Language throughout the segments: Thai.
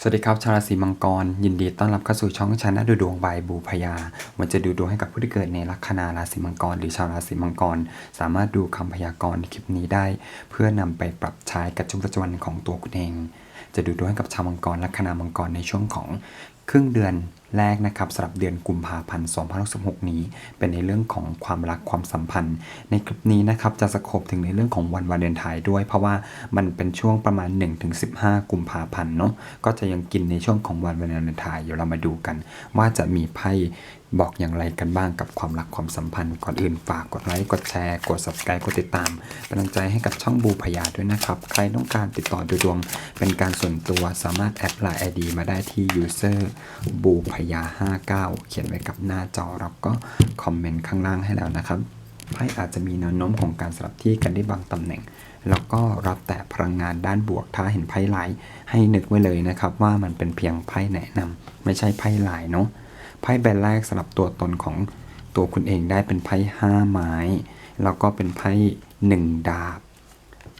สวัสดีครับชาวราศีมังกร ยินดีต้อนรับเข้าสู่ช่องชานะดูดวงบายบูพยาวันจะดูดวงให้กับผู้ที่เกิดในลัคนาราศีมังกร หรือชาวราศีมังกร สามารถดูคำพยากรณ์ในคลิปนี้ได้ เพื่อนำไปปรับใช้กับช่วงประจำวันของตัวคุณเอง จะดูดวงให้กับชาวมังกรลัคนามังกรในช่วงของครึ่งเดือน แรกนะครับสำหรับเดือนกุมภาพันธ์2016นี้ เป็นในเรื่องของความรักความสัมพันธ์ ในคลิปนี้นะครับจะสโคบถึงในเรื่องของวันวาเลนไทน์ด้วย เพราะว่ามันเป็นช่วงประมาณ 1-15 กุมภาพันธ์เนาะก็จะยังกินในช่วงของวันวาเลนไทน์เดี๋ยวเรามาดูกัน ว่าจะมีไพ่บอกอย่างไรกันบ้างกับความรักความสัมพันธ์ ก่อนอื่นฝากกดไลค์กดแชร์กด subscribe กดติดตามเป็นกำลังใจให้กับช่องบูพยาด้วยนะครับ ใครต้องการติดต่อดูดวง เป็นการส่วนตัวสามารถแอดไลน์ ID มาได้ที่ user บูพยา59 เขียนไว้กับหน้าจอแล้วก็คอมเมนต์ข้างล่างให้แล้วนะครับไพ่อาจจะมีแนวโน้มของการสลับที่กันได้บางตำแหน่ง แล้วก็รับแต่พลังงานด้านบวก ถ้าเห็นไพ่ลายให้นึกไว้เลยนะครับ ว่ามันเป็นเพียงไพ่แนะนำไม่ใช่ไพ่ลายเนาะไพ่ใบแรกสลับตัวตนของตัวคุณเองได้เป็นไพ่ห้าไม้ แล้วก็เป็นไพ่หนึ่งดาบ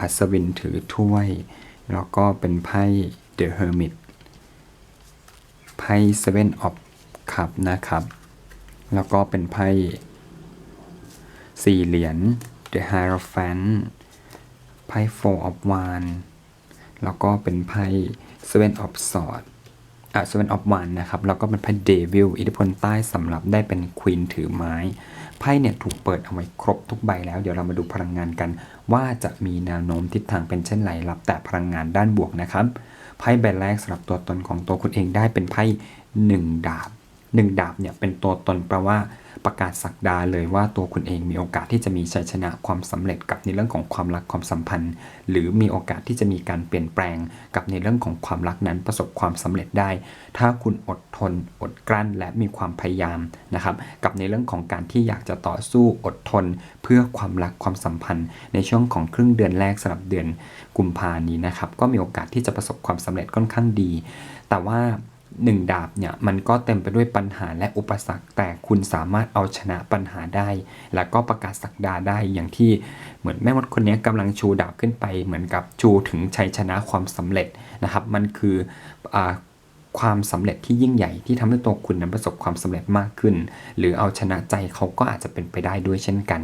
อัศวินถือถ้วย แล้วก็เป็นไพ่เดอะเฮอร์มิต พ่เซเว่นออฟคัพนะครับ แล้วก็เป็นไพ่สี่เหรียญ The Hierophant ไพ่ Four of Wands แล้วก็เป็นไพ่ Seven of Swords อะ Seven of Wands นะครับ แล้วก็เป็นไพ่ Devil อิทธิพลใต้สำหรับได้เป็น Queen ถือไม้ ไพ่เนี่ยถูกเปิดเอาไว้ครบทุกใบแล้ว เดี๋ยวเรามาดูพลังงานกัน ว่าจะมีแนวโน้มทิศทางเป็นเช่นไรรับแต่พลังงานด้านบวกนะครับ ไพ่ใบแรกสำหรับตัวตนของตัวคุณเองได้เป็นไพ่หนึ่งดาบหนึ่งดาบเนี่ยเป็นตัวตนแปลว่า ประกาศสักดาเลยว่าตัวคุณเองมีโอกาสที่จะมีชัยชนะความสำเร็จกับในเรื่องของความรักความสัมพันธ์ หรือมีโอกาสที่จะมีการเปลี่ยนแปลงกับในเรื่องของความรักนั้นประสบความสำเร็จได้ ถ้าคุณอดทน อดกลั้น และมีความพยายามนะครับกับในเรื่องของการที่อยากจะต่อสู้อดทน เพื่อความรักความสัมพันธ์ ในช่วงของครึ่งเดือนแรกสำหรับเดือนกุมภานี้นะครับก็มีโอกาสที่จะประสบความสำเร็จค่อนข้างดี แต่ว่า หนึ่งดาบเนี่ยมันก็เต็มไปด้วยปัญหาและอุปสรรค แต่คุณสามารถเอาชนะปัญหาได้ แล้วก็ประกาศสักดาได้อย่างที่เหมือนแม่มดคนนี้กำลังชูดาบขึ้นไป เหมือนกับชูถึงชัยชนะความสำเร็จนะครับ มันคืออความสำเร็จที่ยิ่งใหญ่ที่ทำให้ตัวคุณนั้นประสบความสำเร็จมากขึ้น หรือเอาชนะใจเขาก็อาจจะเป็นไปได้ด้วยเช่นกัน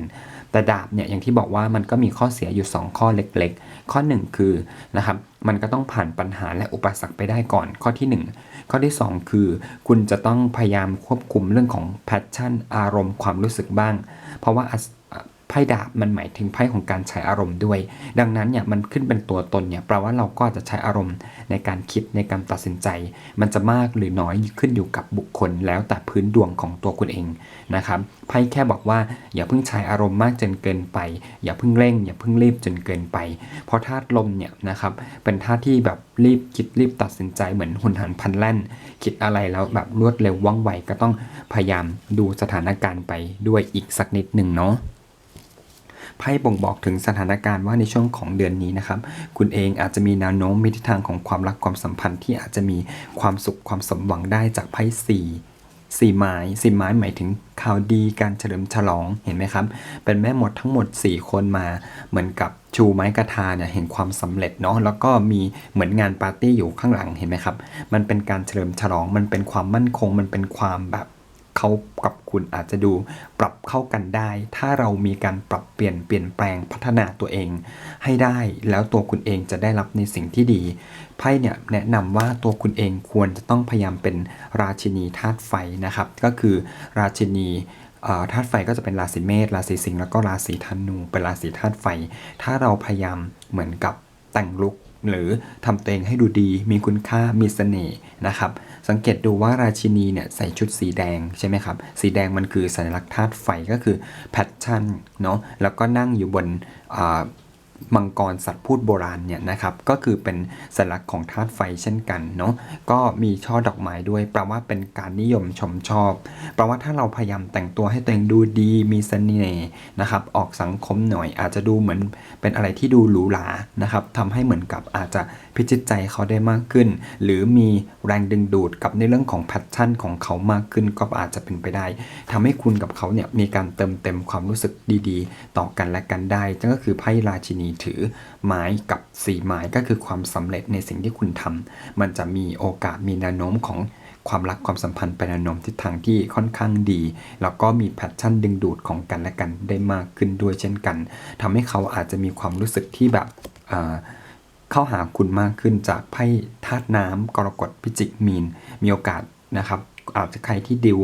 แต่ดาบเนี่ยอย่างที่บอกว่ามันก็มีข้อเสียอยู่ 2 ข้อเล็ก ๆ ข้อ 1 คือนะครับมันก็ต้องผ่านปัญหาและอุปสรรคไปได้ก่อนข้อที่ 1 ข้อที่ 2 คือ คุณจะต้องพยายามควบคุมเรื่องของแพชชั่น อารมณ์ความรู้สึกบ้าง เพราะว่า ไพ่ดาบมันหมายถึงไพ่ของการใช้อารมณ์ด้วย ดังนั้นเนี่ยมันขึ้นเป็นตัวตนเนี่ยแปลว่าเราก็จะใช้อารมณ์ในการคิดในการตัดสินใจ มันจะมากหรือน้อยขึ้นอยู่กับบุคคลแล้วแต่พื้นดวงของตัวคุณเองนะครับไพ่แค่บอกว่าอย่าเพิ่งใช้อารมณ์มากจนเกินไป อย่าเพิ่งเร่ง อย่าเพิ่งรีบจนเกินไป เพราะธาตุลมเนี่ยนะครับเป็นธาตุที่แบบรีบคิดรีบตัดสินใจเหมือนหุนหันพันแล่น คิดอะไรแล้วแบบรวดเร็วว่องไวก็ต้องพยายามดูสถานการณ์ไปด้วยอีกสักนิดหนึ่งเนาะ ไพ่บ่งบอกถึงสถานการณ์ว่าในช่วงของเดือนนี้นะครับ คุณเองอาจจะมีแนวโน้มมีทิศทางของความรักความสัมพันธ์ที่อาจจะมีความสุขความสมหวังได้จากไพ่สี่สี่ไม้สี่ไม้หมายถึงข่าวดีการเฉลิมฉลองเห็นไหมครับ เป็นแม่หมดทั้งหมด 4 คนมา เหมือนกับชูไม้กระทาเนี่ยเห็นความสำเร็จเนาะแล้วก็มีเหมือนงานปาร์ตี้อยู่ข้างหลังเห็นไหมครับ มันเป็นการเฉลิมฉลองมันเป็นความมั่นคง มันเป็นความแบบ เขากับคุณอาจจะดูปรับเข้ากันได้ ถ้าเรามีการปรับเปลี่ยนเปลี่ยนแปลงพัฒนาตัวเอง ให้ได้แล้วตัวคุณเองจะได้รับในสิ่งที่ดีไพ่เนี่ยแนะนำว่าตัวคุณเองควรจะต้องพยายามเป็นราชินีธาตุไฟนะครับ ก็คือราชินีธาตุไฟก็จะเป็นราศีเมษราศีสิงห์แล้วก็ราศีธนูเป็นราศีธาตุไฟ ถ้าเราพยายามเหมือนกับแต่งลุค หรือทำตัวเองให้ดูดี มีคุณค่ามีเสน่ห์นะครับ สังเกตดูว่าราชินีเนี่ยใส่ชุดสีแดงใช่ไหมครับ สีแดงมันคือสัญลักษณ์ธาตุไฟก็คือแพชชั่นเนาะแล้วก็นั่งอยู่บนอ่า มังกรสัตว์พูดโบราณเนี่ยนะครับก็คือเป็นสัญลักษณ์ของธาตุไฟเช่นกันเนาะก็มีช่อดอกไม้ด้วยแปลว่าเป็นการนิยมชมชอบแปลว่าถ้าเราพยายามแต่งตัวให้ตัวเองดูดีมีเสน่ห์นะครับออกสังคมหน่อยอาจจะดูเหมือนเป็นอะไรที่ดูหรูหรานะครับทำให้เหมือนกับอาจจะพิจิตใจเขาได้มากขึ้น หรือมีแรงดึงดูดกับในเรื่องของแพชชั่นของเขามากขึ้นก็อาจจะเป็นไปได้ทำให้คุณกับเขาเนี่ยมีการเติมเต็มความรู้สึกดีๆ ต่อกันและกันได้นั่นก็คือไพ่ราชินีถือไม้กับสีไม้ก็คือความสำเร็จในสิ่งที่คุณทำมันจะมีโอกาสมีแนวโน้มของความรักความสัมพันธ์ไปแนวโน้มทิศทางที่ค่อนข้างดี แล้วก็มีแพชชั่นดึงดูดของกันและกันได้มากขึ้นด้วยเช่นกันทำให้เขาอาจจะมีความรู้สึกที่แบบเข้าหาคุณมากขึ้นจากไพ่ธาตุน้ำกรกฎพิจิกมีน มีโอกาสนะครับอาจจะใครที่ดิว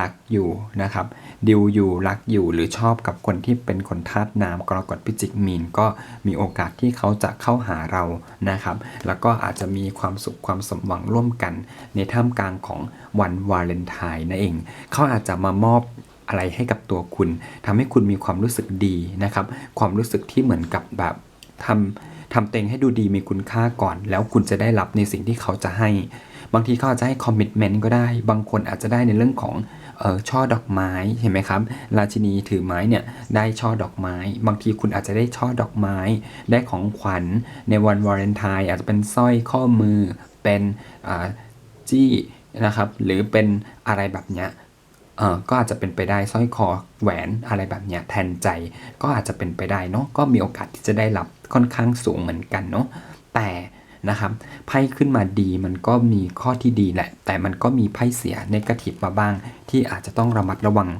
รักอยู่นะครับ ดิวอยู่รักอยู่หรือชอบกับคนที่เป็นคนธาตุน้ำกรกฎพิจิกมีนก็มีโอกาสที่เขาจะเข้าหาเรานะครับ แล้วก็อาจจะมีความสุขความสมหวังร่วมกัน ในท่ามกลางของวันวาเลนไทน์นั่นเอง เขาอาจจะมามอบอะไรให้กับตัวคุณทำให้คุณมีความรู้สึกดีนะครับ ความรู้สึกที่เหมือนกับแบบทำทำเต็งให้ดูดีมีคุณค่าก่อน แล้วคุณจะได้รับในสิ่งที่เขาจะให้ บางทีเขาอาจจะให้คอมมิชเมนต์ก็ได้ บางคนอาจจะได้ในเรื่องของ ช่อดอกไม้เห็นไหมครับ ราชินีถือไม้เนี่ยได้ช่อดอกไม้ บางทีคุณอาจจะได้ช่อดอกไม้ ได้ของขวัญในวันวาเลนไทน์อาจจะเป็นสร้อยข้อมือเป็นจี้นะครับหรือเป็นอะไรแบบเนี้ยก็อาจจะเป็นไปได้สร้อยคอแหวนอะไรแบบเนี้ยแทนใจก็อาจจะเป็นไปได้เนาะก็มีโอกาสที่จะได้รับค่อนข้างสูงเหมือนกันเนาะแต่ นะครับไพ่ขึ้นมาดีมันก็มีข้อที่ดีแหละ แต่มันก็มีไพ่เสียในกาทีฟมาบ้าง ที่อาจจะต้องระมัดระวัง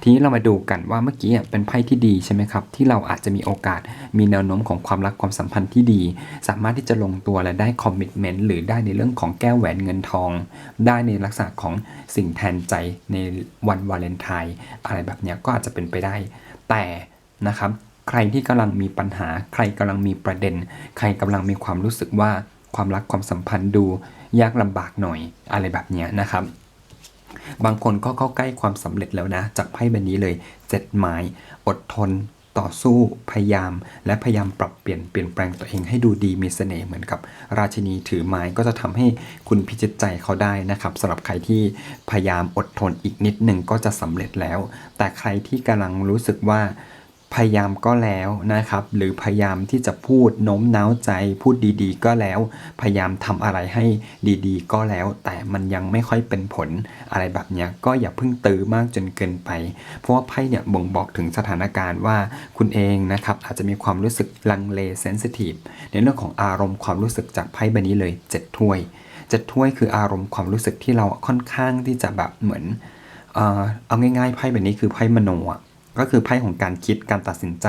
ทีนี้เรามาดูกันว่าเมื่อกี้เป็นไพ่ที่ดีใช่ไหมครับ ที่เราอาจจะมีโอกาสมีแนวโน้มของความรักความสัมพันธ์ที่ดี สามารถที่จะลงตัวและได้คอมมิชเมนต์หรือได้ในเรื่องของแก้วแหวนเงินทอง ได้ในลักษณะของสิ่งแทนใจในวันวาเลนไทน์อะไรแบบนี้ก็อาจจะเป็นไปได้ แต่นะครับ ใครที่กำลังมีปัญหา ใครกำลังมีประเด็น ใครกำลังมีความรู้สึกว่าความรักความสัมพันธ์ดู ยากลำบากหน่อยอะไรแบบนี้นะครับ บางคนก็เข้าใกล้ความสำเร็จแล้วนะ จากไพ่ใบนี้เลยเจ็ดไม้อดทนต่อสู้พยายาม และพยายามปรับเปลี่ยนเปลี่ยนแปลงตัวเองให้ดูดีมีเสน่ห์เหมือนกับ ราชินีถือไม้ก็จะทำให้คุณพิจิตใจเขาได้นะครับสำหรับใครที่พยายามอดทนอีกนิดหนึ่งก็จะสำเร็จแล้ว แต่ใครที่กำลังรู้สึกว่า พยายามก็แล้วนะครับ หรือพยายามที่จะพูดโน้มน้าวใจ พูดดีๆ ก็แล้ว พยายามทำอะไรให้ดีๆ ก็แล้ว แต่มันยังไม่ค่อยเป็นผลอะไรแบบเนี้ยก็อย่าเพิ่งตื้อมากจนเกินไป เพราะว่าไพ่เนี่ยบ่งบอกถึงสถานการณ์ว่าคุณเองนะครับอาจจะมีความรู้สึกลังเลเซนซิทีฟในเรื่องของอารมณ์ความรู้สึกจากไพ่ใบนี้เลยเจ็ดถ้วยเจ็ดถ้วยคืออารมณ์ความรู้สึกที่เราค่อนข้างที่จะแบบเหมือน เออเอาง่ายๆไพ่แบบนี้คือไพ่มโนอะ ก็คือไพ่ของการคิดการตัดสินใจ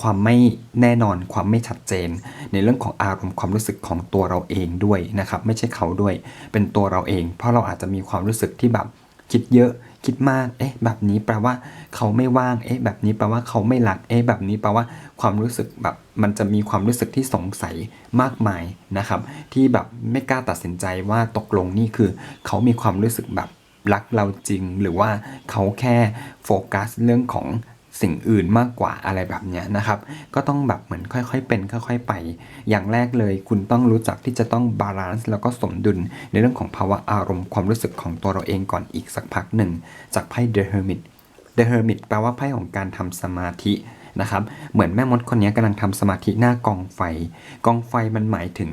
ความไม่แน่นอน ความไม่ชัดเจน ในเรื่องของอารมณ์ความรู้สึกของตัวเราเองด้วยนะครับ ไม่ใช่เขาด้วย เป็นตัวเราเอง เพราะเราอาจจะมีความรู้สึกที่แบบคิดเยอะคิดมาก เอ๊ะ แบบนี้แปลว่าเขาไม่ว่าง เอ๊ะ แบบนี้แปลว่าเขาไม่รัก เอ๊ะ แบบนี้แปลว่าความรู้สึกแบบมันจะมีความรู้สึกที่สงสัยมากมายนะครับ ที่แบบไม่กล้าตัดสินใจว่าตกลงนี่คือ เขามีความรู้สึกแบบ รักเราจริง หรือว่าเขาแค่โฟกัสเรื่องของสิ่งอื่นมากกว่าอะไรแบบนี้นะครับ ก็ต้องแบบเหมือนค่อยๆเป็นค่อยๆไป อย่างแรกเลยคุณต้องรู้จักที่จะต้องบาลานซ์แล้วก็สมดุลในเรื่องของภาวะอารมณ์ความรู้สึกของตัวเราเองก่อนอีกสักพักหนึ่ง จากไพ่ The Hermit The Hermit แปลว่าไพ่ของการทำสมาธินะครับ เหมือนแม่มดคนนี้กำลังทำสมาธิหน้ากองไฟ กองไฟมันหมายถึง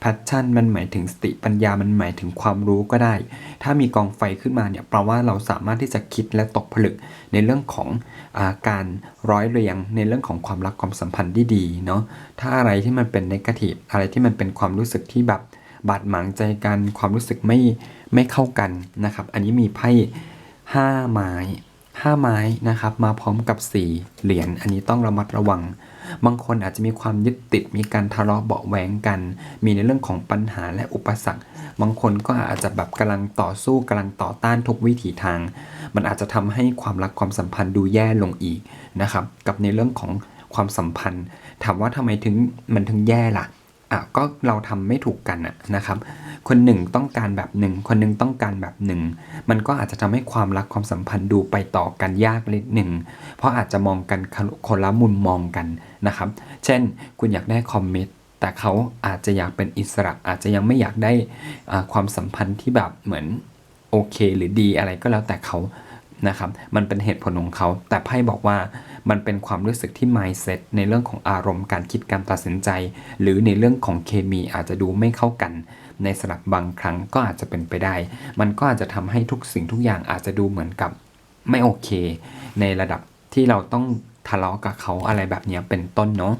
แพชชั่นมันหมายถึงสติปัญญามันหมายถึงความรู้ก็ได้ ถ้ามีกองไฟขึ้นมาเนี่ยแปลว่าเราสามารถที่จะคิดและตกผลึกในเรื่องของอาการร้อยเรียง ในเรื่องของความรักความสัมพันธ์ที่ดีเนาะถ้าอะไรที่มันเป็นนกาทีฟอะไรที่มันเป็นความรู้สึกที่แบบบาดหมางใจกันความรู้สึกไม่ไม่เข้ากันนะครับ อันนี้มีไพ่ห้าไม้ ห้าไม้นะครับ มาพร้อมกับสีเหรียญอันนี้ต้องระมัดระวัง บางคนอาจจะมีความยึดติดมีการทะเลาะเบาแหวงกัน มีในเรื่องของปัญหาและอุปสรรค บางคนก็อาจจะแบบกำลังต่อสู้กำลังต่อต้านทุกวิถีทาง มันอาจจะทำให้ความรักความสัมพันธ์ดูแย่ลงอีกนะครับ กับในเรื่องของความสัมพันธ์ ถามว่าทำไมถึงมันถึงแย่ล่ะ อะก็เราทำไม่ถูกกันอะนะครับ คนหนึ่งต้องการแบบหนึ่ง คนหนึ่งต้องการแบบหนึ่ง มันก็อาจจะทำให้ความรักความสัมพันธ์ดูไปต่อกันยากนิดหนึ่ง เพราะอาจจะมองกันคนละมุมมองกันนะครับ เช่น คุณอยากได้คอมมิตแต่เขาอาจจะอยากเป็นอิสระ อาจจะยังไม่อยากได้ความสัมพันธ์ที่แบบเหมือนโอเค หรือดีอะไรก็แล้วแต่เขานะครับ มันเป็นเหตุผลของเขา แต่ไพ่บอกว่า มันเป็นความรู้สึกที่ mindset ในเรื่องของอารมณ์การคิดการตัดสินใจ หรือในเรื่องของเคมีอาจจะดูไม่เข้ากัน ในสลับบางครั้งก็อาจจะเป็นไปได้ มันก็อาจจะทำให้ทุกสิ่งทุกอย่างอาจจะดูเหมือนกับไม่โอเค ในระดับที่เราต้องทะเลาะกับเขาอะไรแบบนี้เป็นต้นเนาะ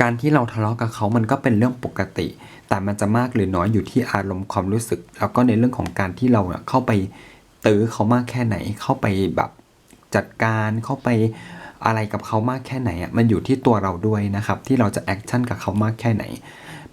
การที่เราทะเลาะกับเขามันก็เป็นเรื่องปกติ แต่มันจะมากหรือน้อยอยู่ที่อารมณ์ความรู้สึก แล้วก็ในเรื่องของการที่เราเนี่ยเข้าไปตื้อเขามากแค่ไหน เข้าไปแบบ จัดการเข้าไปอะไรกับเขามากแค่ไหนอะมันอยู่ที่ตัวเราด้วยนะครับ ที่เราจะแอคชั่นกับเขามากแค่ไหน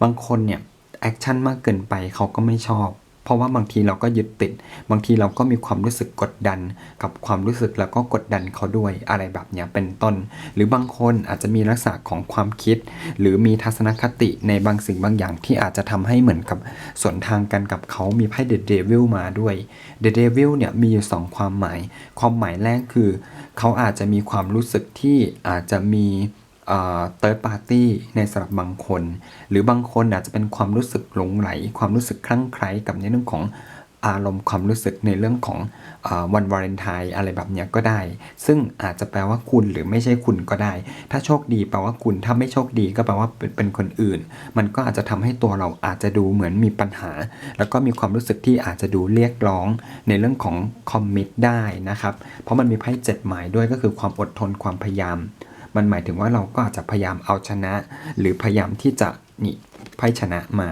บางคนเนี่ยแอคชั่นมากเกินไปเขาก็ไม่ชอบ เพราะว่าบางทีเราก็ยึดติด บางทีเราก็มีความรู้สึกกดดัน กับความรู้สึกแล้วก็กดดันเขาด้วยอะไรแบบเนี้ยเป็นต้น หรือบางคนอาจจะมีลักษณะของความคิด หรือมีทัศนคติในบางสิ่งบางอย่างที่อาจจะทำให้เหมือนกับสวนทางกันกับเขามีไพ่เดเดวิลมาด้วยเดเดวิลเนี่ยมีอยู่สองความหมาย ความหมายแรกคือ เขาอาจจะมีความรู้สึกที่อาจจะมี เติร์ดปาร์ตี้ในสำหรับบางคน หรือบางคนอาจจะเป็นความรู้สึกหลงไหล ความรู้สึกคลั่งไคล้กับในเรื่องของอารมณ์ความรู้สึกในเรื่องของอวันวาเลนไทน์อะไรแบบนี้ก็ได้ ซึ่งอาจจะแปลว่าคุณหรือไม่ใช่คุณก็ได้ ถ้าโชคดีแปลว่าคุณ ถ้าไม่โชคดีก็แปลว่าเป็นคนอื่น มันก็อาจจะทำให้ตัวเราอาจจะดูเหมือนมีปัญหา แล้วก็มีความรู้สึกที่อาจจะดูเรียกร้องในเรื่องของคอมมิตได้นะครับ เพราะมันมีไพ่เจ็ดหมายด้วยก็คือความอดทนความพยายาม มันหมายถึงว่าเราก็อาจจะพยายามเอาชนะ หรือพยายามที่จะนี่ไพ่ชนะมา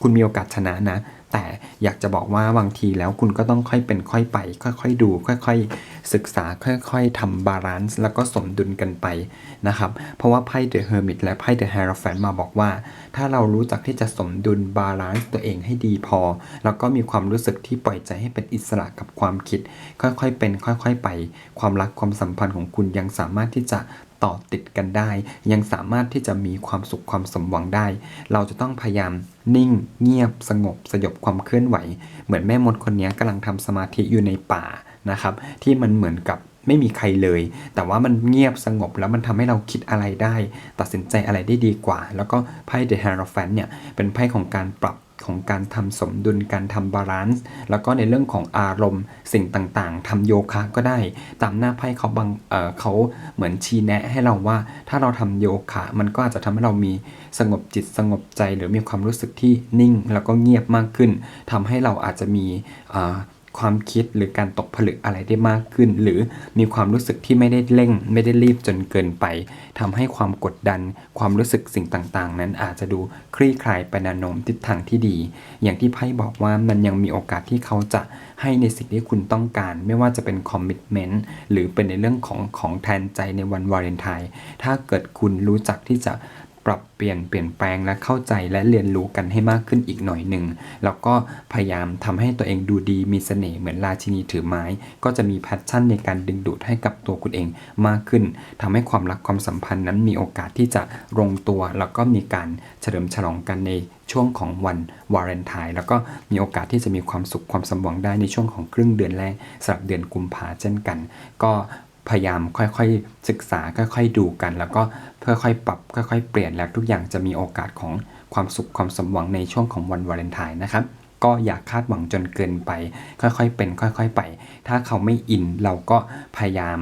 คุณมีโอกาสชนะนะ แต่อยากจะบอกว่าบางทีแล้วคุณก็ต้องค่อยเป็นค่อยไป ค่อยๆดู ค่อยๆศึกษาค่อยๆทำบาลานซ์แล้วก็สมดุลกันไปนะครับ เพราะว่าไพ่เดอะเฮอร์มิตและไพ่เดอะแฮร์แฟนมาบอกว่า ถ้าเรารู้จักที่จะสมดุลบาลานซ์ตัวเองให้ดีพอ แล้วก็มีความรู้สึกที่ปล่อยใจให้เป็นอิสระกับความคิด ค่อยๆเป็น ค่อย ๆ ไป ความรักความสัมพันธ์ของคุณยังสามารถที่จะ ต่อติดกันได้ ยังสามารถที่จะมีความสุขความสมหวังได้ เราจะต้องพยายามนิ่งเงียบสงบสยบความเคลื่อนไหว เหมือนแม่มดคนนี้กำลังทำสมาธิอยู่ในป่านะครับ ที่มันเหมือนกับไม่มีใครเลย แต่ว่ามันเงียบสงบแล้วมันทำให้เราคิดอะไรได้ ตัดสินใจอะไรได้ดีกว่า แล้วก็ไพ่เดอะ h ฮ e r o p h a n t เนี่ย เป็นไพ่ของการปรับ ของการทำสมดุลการทำบาลานซ์แล้วก็ในเรื่องของอารมณ์สิ่งต่างๆทำโยคะก็ได้ ตามหน้าไพ่เขาบางเเขาเหมือนชี้แนะให้เราว่า ถ้าเราทำโยคะ มันก็อาจจะทำให้เรามีสงบจิตสงบใจ หรือมีความรู้สึกที่นิ่งแล้วก็เงียบมากขึ้นทำให้เราอาจจะมี ความคิดหรือการตกผลึกอะไรได้มากขึ้น หรือมีความรู้สึกที่ไม่ได้เร่ง ไม่ได้รีบจนเกินไปทำให้ความกดดัน ความรู้สึกสิ่งต่างๆ นั้นอาจจะดูคลี่คลายไปนโน้มทิศทางที่ดี อย่างที่ไพ่บอกว่ามันยังมีโอกาสที่เขาจะให้ในสิ่งที่คุณต้องการ ไม่ว่าจะเป็นคอมมิชเมนต์หรือเป็นในเรื่องของของแทนใจในวันวาเลนไทน์ถ้าเกิดคุณรู้จักที่จะ ปรับเปลี่ยนเปลี่ยนแปลงและเข้าใจและเรียนรู้กันให้มากขึ้นอีกหน่อยหนึ่งแล้วก็พยายามทำให้ตัวเองดูดีมีเสน่ห์เหมือนราชินีถือไม้ ก็จะมีแพชชั่นในการดึงดูดให้กับตัวคุณเองมากขึ้นทำให้ความรักความสัมพันธ์นั้นมีโอกาสที่จะลงตัว แล้วก็มีการเฉลิมฉลองกันในช่วงของวันวาเลนไทน์แล้วก็มีโอกาสที่จะมีความสุขความสมหวังได้ในช่วงของครึ่งเดือนแรกสำหรับเดือนกุมภาเช่นกัน ก็ พยายามค่อยๆศึกษาค่อยๆดูกัน แล้วก็ค่อยๆปรับค่อยๆเปลี่ยนแล้วทุกอย่างจะมีโอกาสของความสุขความสมหวังในช่วงของวันวาเลนไทน์นะครับก็อย่าคาดหวังจนเกินไป ค่อยๆเป็น ค่อยๆไป ถ้าเขาไม่อินเราก็พยายาม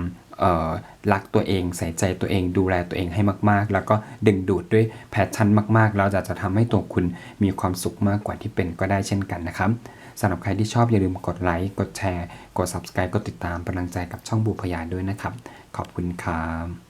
รักตัวเองใส่ใจตัวเองดูแลตัวเองให้มากๆ แล้วก็ดึงดูดด้วยแพชชั่นมากๆแล้วจะจะทำให้ตัวคุณมีความสุขมากกว่าที่เป็นก็ได้เช่นกันนะครับ สำหรับใครที่ชอบอย่าลืมกดไลค์กดแชร์ กด subscribe กดติดตามเป็นกำลังใจกับช่องบูพยาด้วยนะครับ ขอบคุณครับ